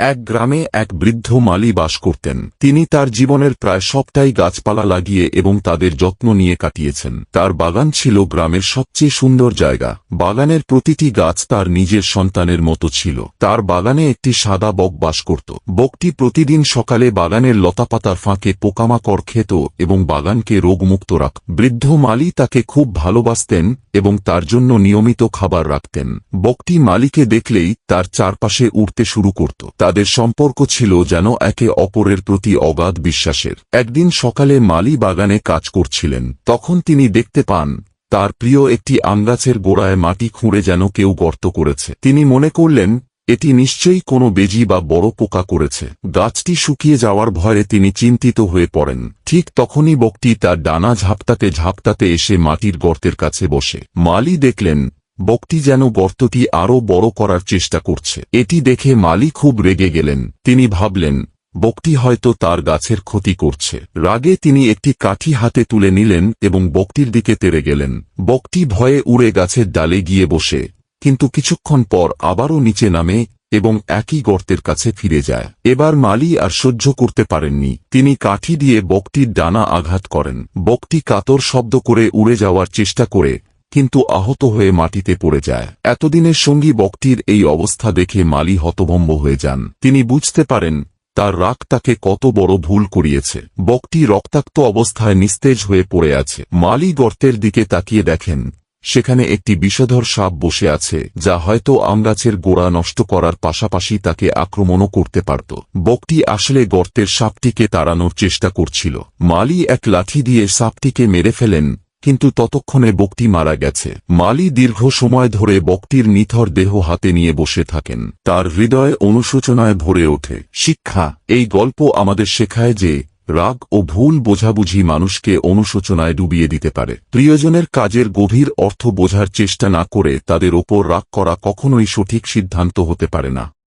এক গ্রামে এক বৃদ্ধ মালি বাস করতেন। তিনি তার জীবনের প্রায় সবটাই গাছপালা লাগিয়ে এবং তাদের যত্ন নিয়ে কাটিয়েছেন। তার বাগান ছিল গ্রামের সবচেয়ে সুন্দর জায়গা। বাগানের প্রতিটি গাছ তার নিজের সন্তানের মতো ছিল। তার বাগানে একটি সাদা বক বাস করত। বকটি প্রতিদিন সকালে বাগানের লতাপাতার ফাঁকে পোকামাকড় খেত এবং বাগানকে রোগমুক্ত রাখ বৃদ্ধ মালি তাকে খুব ভালোবাসতেন এবং তার জন্য নিয়মিত খাবার রাখতেন। বকটি মালিকে দেখলেই তার চারপাশে উড়তে শুরু করত। তাদের সম্পর্ক ছিল যেন একে অপরের প্রতি অগাধ বিশ্বাসের। একদিন সকালে মালি বাগানে কাজ করছিলেন। তখন তিনি দেখতে পান, তার প্রিয় একটি আমগাছের গোড়ায় মাটি খুঁড়ে যেন কেউ গর্ত করেছে। তিনি মনে করলেন, এটি নিশ্চয়ই কোনো বেজি বা বড় পোকা করেছে। গাছটি শুকিয়ে যাওয়ার ভয়ে তিনি চিন্তিত হয়ে পড়েন। ঠিক তখনই বকটি তার ডানা ঝাপটাতে ঝাপটাতে এসে মাটির গর্তের কাছে বসে। মালি দেখলেন বকটি যেন গর্তটি আরও বড় করার চেষ্টা করছে। এটি দেখে মালি খুব রেগে গেলেন। তিনি ভাবলেন বকটি হয়তো তার গাছের ক্ষতি করছে। রাগে তিনি একটি কাঠি হাতে তুলে নিলেন এবং বকটির দিকে তেড়ে গেলেন। বকটি ভয়ে উড়ে গাছের ডালে গিয়ে বসে, কিন্তু কিছুক্ষণ পর আবারও নিচে নামে এবং একই গর্তের কাছে ফিরে যায়। এবার মালি আর সহ্য করতে পারেননি। তিনি কাঠি দিয়ে বকটির ডানা আঘাত করেন। বকটি কাতর শব্দ করে উড়ে যাওয়ার চেষ্টা করে কিন্তু আহত হয়ে মাটিতে পড়ে যায়। এতদিনের সঙ্গী বকটির এই অবস্থা দেখে মালি হতভম্ব হয়ে যান। তিনি বুঝতে পারেন, তার রাগ তাকে কত বড় ভুল করিয়েছে। বকটি রক্তাক্ত অবস্থায় নিস্তেজ হয়ে পড়ে আছে। মালি গর্তের দিকে তাকিয়ে দেখেন, সেখানে একটি বিষধর সাপ বসে আছে, যা হয়তো আমগাছের গোড়া নষ্ট করার পাশাপাশি তাকে আক্রমণও করতে পারত। বকটি আসলে গর্তের সাপটিকে তাড়ানোর চেষ্টা করছিল। মালি এক লাঠি দিয়ে সাপটিকে মেরে ফেলেন কিন্তু ততক্ষণে বকটি মারা গেছে। মালি দীর্ঘ সময় ধরে বকটির নিথর দেহ হাতে নিয়ে বসে থাকেন। তার হৃদয় অনুশোচনায় ভরে ওঠে। শিক্ষা, এই গল্প আমাদের শেখায় যে, রাগ ও ভুল বোঝাবুঝি মানুষকে অনুশোচনায় ডুবিয়ে দিতে পারে। প্রিয়জনের কাজের গভীর অর্থ বোঝার চেষ্টা না করে তাদের ওপর রাগ করা কখনোই সঠিক সিদ্ধান্ত হতে পারে না।